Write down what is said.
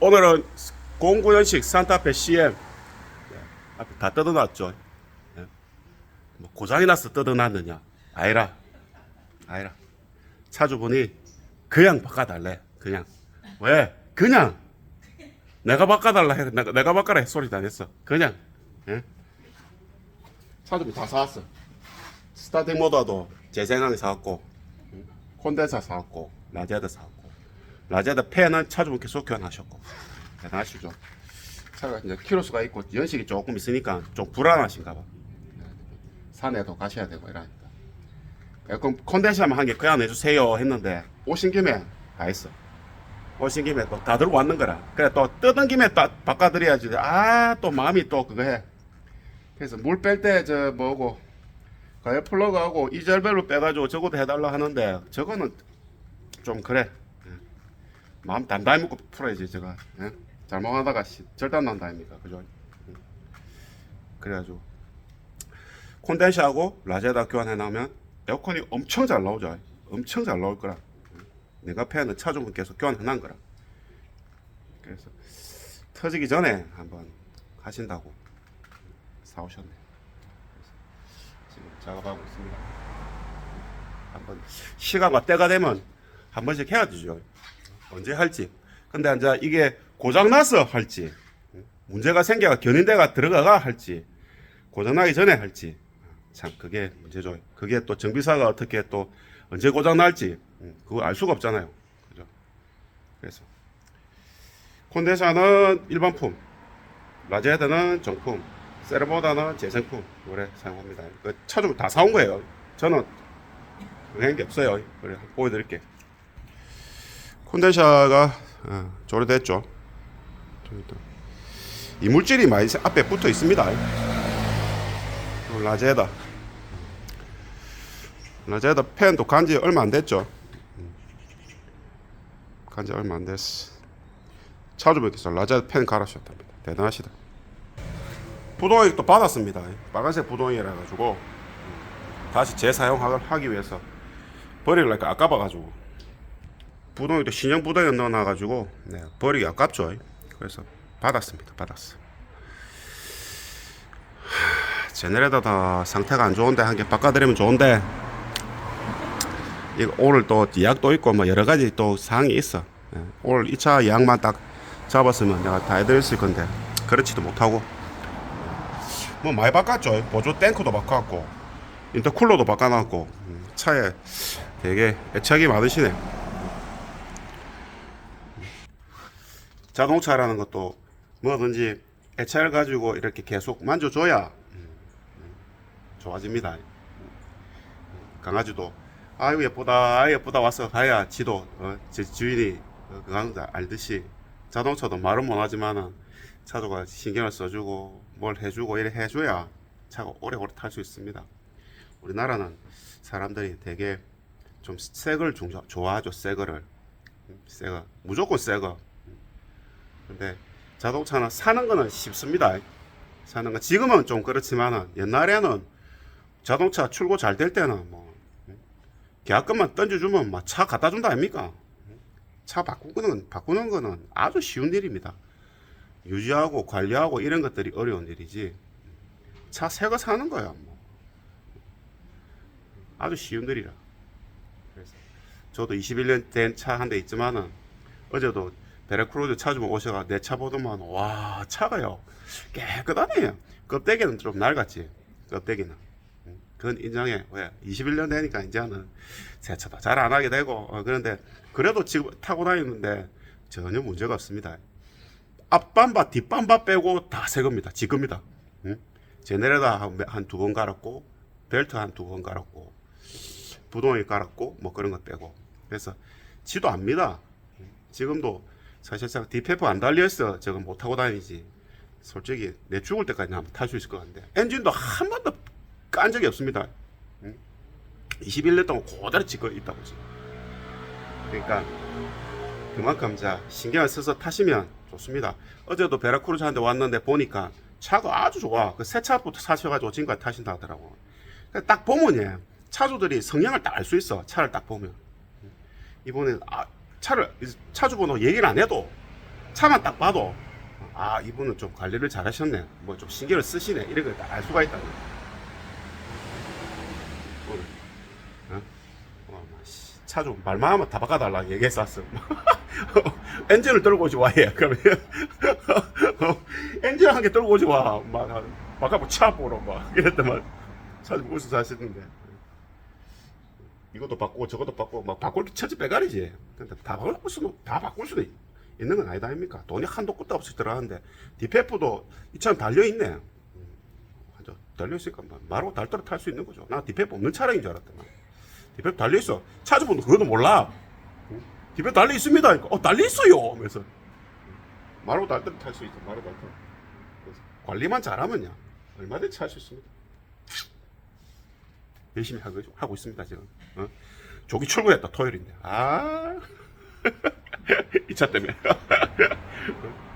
오늘은 09년식 산타페 CM 네, 앞에 다 뜯어놨죠. 네. 뭐 고장이 나서 뜯어놨느냐? 아니라, 아니라 차주분이 그냥 바꿔달래. 그냥 왜? 그냥 내가 바꿔달라 해. 내가 내가 바꿔라 해 소리도 안 했어. 그냥 예? 차주분 다 사왔어. 스타팅 제 생각에 사왔고 음, 콘덴서 사왔고 라제드 사왔고 라제드 팬은 차주분 계속 교환하셨고 대단하시죠. 차가 이제 키로수가 있고 연식이 조금 있으니까 좀 불안하신가 봐. 산에도 가셔야 되고 이러니까. 그럼 콘덴서만 한개 교환해주세요 했는데 오신 김에 다 했어. 오신 김에 또 다 들고 왔는 거라. 그래 또 뜯은 김에 또 바꿔드려야지. 아 또 마음이 또 그거 해. 그래서 물 뺄 때 저 뭐고 가열 플러그하고 이절별로 빼가지고 저것도 해달라 하는데 저거는 좀 그래. 예. 마음 단단히 먹고 풀어야지 저거. 예? 잘못하다가 시- 절단 난다 아닙니까, 그죠? 음. 그래가지고 콘덴서하고 라제다 교환해 나오면 에어컨이 엄청 잘 나오죠. 엄청 잘 나올 거라. 음. 내가 팬은 차주분께서 교환해 놓은 거라. 그래서 터지기 전에 한번 하신다고 사오셨네. 지금 작업하고 있습니다. 한번 시간과 때가 되면 한 번씩 해야 되죠. 언제 할지. 근데 이제 이게 고장 나서 할지, 문제가 생겨가 견인대가 들어가가 할지, 고장 나기 전에 할지, 참 그게 문제죠. 그게 또 정비사가 어떻게 또 언제 고장 날지 음, 그거 알 수가 없잖아요. 그죠? 그래서 콘덴서는 일반품, 라제드는 정품, 세르보다는 재생품 노래 사용합니다. 그 차주분 다 사온 거예요. 저는 그런 게 없어요. 그래 한번 보여드릴게. 콘덴서가 어, 이따. 이물질이 많이 세- 앞에 붙어 있습니다. 라제다. 라제다 팬도 간지 얼마 안 됐죠. 음. 간지 얼마 안 됐어. 차주분께서 라제다 팬 갈아주셨답니다. 대단하시다. 부동액 또 받았습니다. 빨간색 부동액이라 가지고 다시 재사용하기 위해서 버리려니까 아까봐가지고 부동액도 신형 부동액 넣어놔가지고 네, 버리기 아깝죠. 그래서 받았습니다. 받았어. 하, 제네레터다 상태가 안 좋은데 한 개 바꿔드리면 좋은데 이거 오늘 또 예약도 있고 뭐 여러 가지 또 사항이 있어. 예, 오늘 2차 예약만 딱 잡았으면 내가 다 해드릴 수 있건데 그렇지도 못하고 뭐 많이 바꿨죠. 보조 탱크도 바꿨고 인터쿨러도 바꿔놨고 음, 차에 되게 애착이 많으시네. 자동차라는 것도 뭐든지 애착을 가지고 이렇게 계속 만져줘야 음, 음, 좋아집니다. 강아지도 아유 예쁘다 아유 예쁘다 와서 가야 지도 어, 제 주인이 어, 그 강자 알듯이 자동차도 말은 못하지만은 차주가 신경을 써주고 뭘 해주고 이래 해줘야 차가 오래오래 탈 수 있습니다. 우리나라는 사람들이 되게 좀 새걸 좋아하죠 새거를 음, 새거 무조건 새거 근데 자동차는 사는 거는 쉽습니다. 사는 거 지금은 좀 그렇지만은 옛날에는 자동차 출고 잘 될 때는 뭐 음, 계약금만 던져주면 막 차 갖다 준다 아닙니까? 차 바꾸는 바꾸는 거는 아주 쉬운 일입니다. 유지하고 관리하고 이런 것들이 어려운 일이지. 차 새 거 사는 거야 뭐. 아주 쉬운 일이라. 그래서 저도 21년 된 차 한 대 있지만은 어제도 베레크로즈 차주분 오셔가 내 차 보더만 와 차가요 깨끗하네요. 껍데기는 좀 낡았지. 껍데기는. 음, 그건 인정해. 왜? 21년 되니까 이제는 세차도 잘안 하게 되고 어, 그런데 그래도 지금 타고 다니는데 전혀 문제가 없습니다. 앞반바 뒷반바 빼고 다 새 겁니다. 지 겁니다. 응? 제네레다 한 두 번 갈았고 벨트 한 두 번 갈았고 부동이 갈았고 뭐 그런 거 빼고 그래서 지도 압니다. 지금도 사실상 디페프 안 달려있어 저거 못 타고 다니지 솔직히 내 죽을 때까지 한번 탈 수 있을 것 같은데 엔진도 한 번도 깐 적이 없습니다. 응? 21년 동안 그대로 찍고 있다고 지금. 그러니까 그만큼 자 신경을 써서 타시면 좋습니다. 어제도 베라크루즈 한테 왔는데 보니까 차가 아주 좋아. 그 새 차부터 사셔가지고 지금까지 타신다 하더라고. 그딱 보면 예, 차주들이 성향을 딱 알 수 있어. 차를 딱 보면. 이번에 아, 차를 차주 번호 얘기를 안 해도 차만 딱 봐도 아 이분은 좀 관리를 잘 하셨네. 뭐 좀 신경을 쓰시네. 이런 걸알 수가 있다 오늘 어? 어, 씨, 차좀 말만 하면 다 바꿔달라 얘기했었어. 엔진을 들고 오지 와해 그러면 어, 엔진 한 개 들고 오지 와막 바꿔고 차 보러 막 이랬더만 차좀 웃어 사시는데 이것도 바꾸고 저것도 바꾸고 막 바꿀 게 천지 빼가리지. 근데 다 바꿀 수는 다 바꿀 수도 있- 있는 건 아니다 아닙니까? 돈이 한도 끝도 없이 들어가는데 디페프도 이처럼 달려 있네. 완전 달려 있으니까 막 마루 달도록 탈 수 있는 거죠. 나 디페프 없는 차량인 줄 알았더만. 디페프 달려 있어. 차주분도 그것도 몰라. 응? 디페프 달려 있습니다. 그러니까, 어 달려 있어요. 그래서 마루 달도록 탈 수 있어. 마루 달도록. 관리만 잘하면요 얼마든지 할 수 있습니다. 열심히 하고, 하고 있습니다, 지금. 어? 조기 출근했다, 토요일인데. 아, 이 차 때문에.